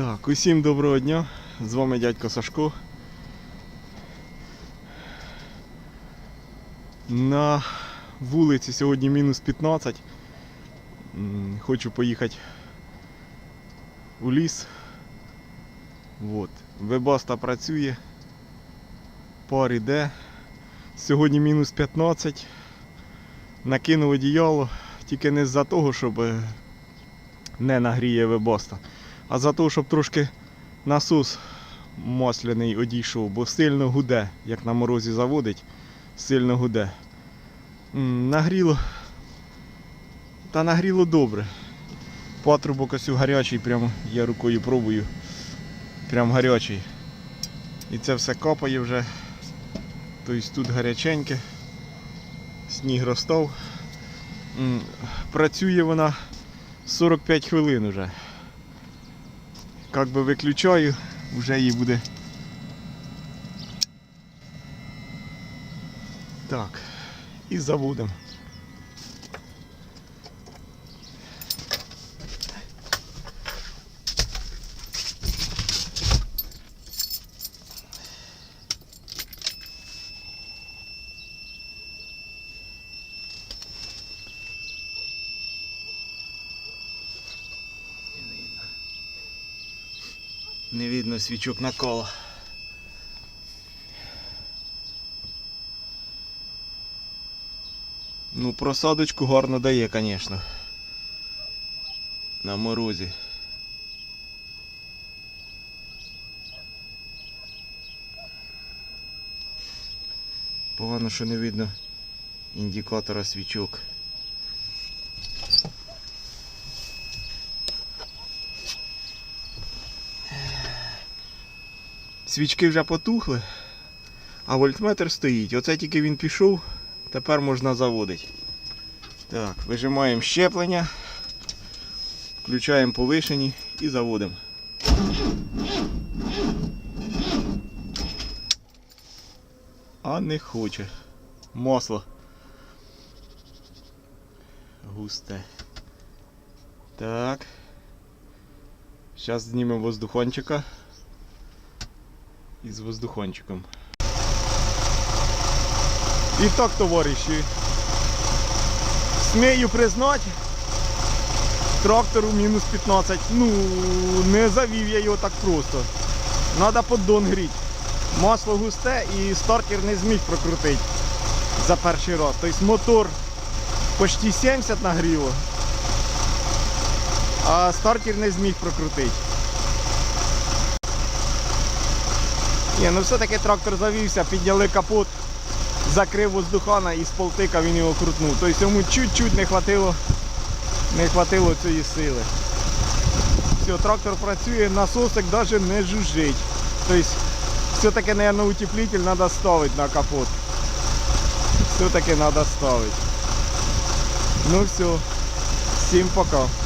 Так, усім доброго дня. З вами дядько Сашко. На вулиці сьогодні мінус 15. Хочу поїхати у ліс. Вот. Вебаста працює. Пар іде. Сьогодні мінус 15. Накинув одіяло. Тільки не з-за того, щоб е, не нагріє вебаста а за те, щоб трошки насос масляний одійшов, бо сильно гуде, як на морозі заводить, сильно гуде. Нагріло. Та нагріло добре. Патрубок ось гарячий, прямо я рукою пробую. Прям гарячий. І це все капає вже. Тобто тут гаряченьке. Сніг розстав. Працює вона 45 хвилин уже как би виключаю, вже її буде. Так, і заводимо. Не видно свічок на коло. Ну, просадочку гарно дає, звісно. На морозі. Погано, що не видно індикатора свічок. Свічки вже потухли, а вольтметр стоїть. Оце тільки він пішов, тепер можна заводити. Так, вижимаємо щеплення, включаємо повишені і заводимо. А не хоче. Масло. Густе. Так. Зараз знімемо воздухончика із воздухончиком. І так, товариші, смію признати, трактору мінус 15. Ну, не завів я його так просто. Надо поддон гріти. Масло густе і стартер не зміг прокрутити за перший раз. Тобто мотор почти 70 нагріло, а стартер не зміг прокрутити. Ні, ну все-таки трактор завівся, підняли капот, закрив воздухана і з полтика він його крутнув. Тобто йому чуть-чуть не хватило, не хватило цієї сили. Все, трактор працює, насосик навіть не жужжить. Тобто все-таки, мабуть, утеплитель треба ставити на капот. Все-таки треба ставити. Ну все, всім пока.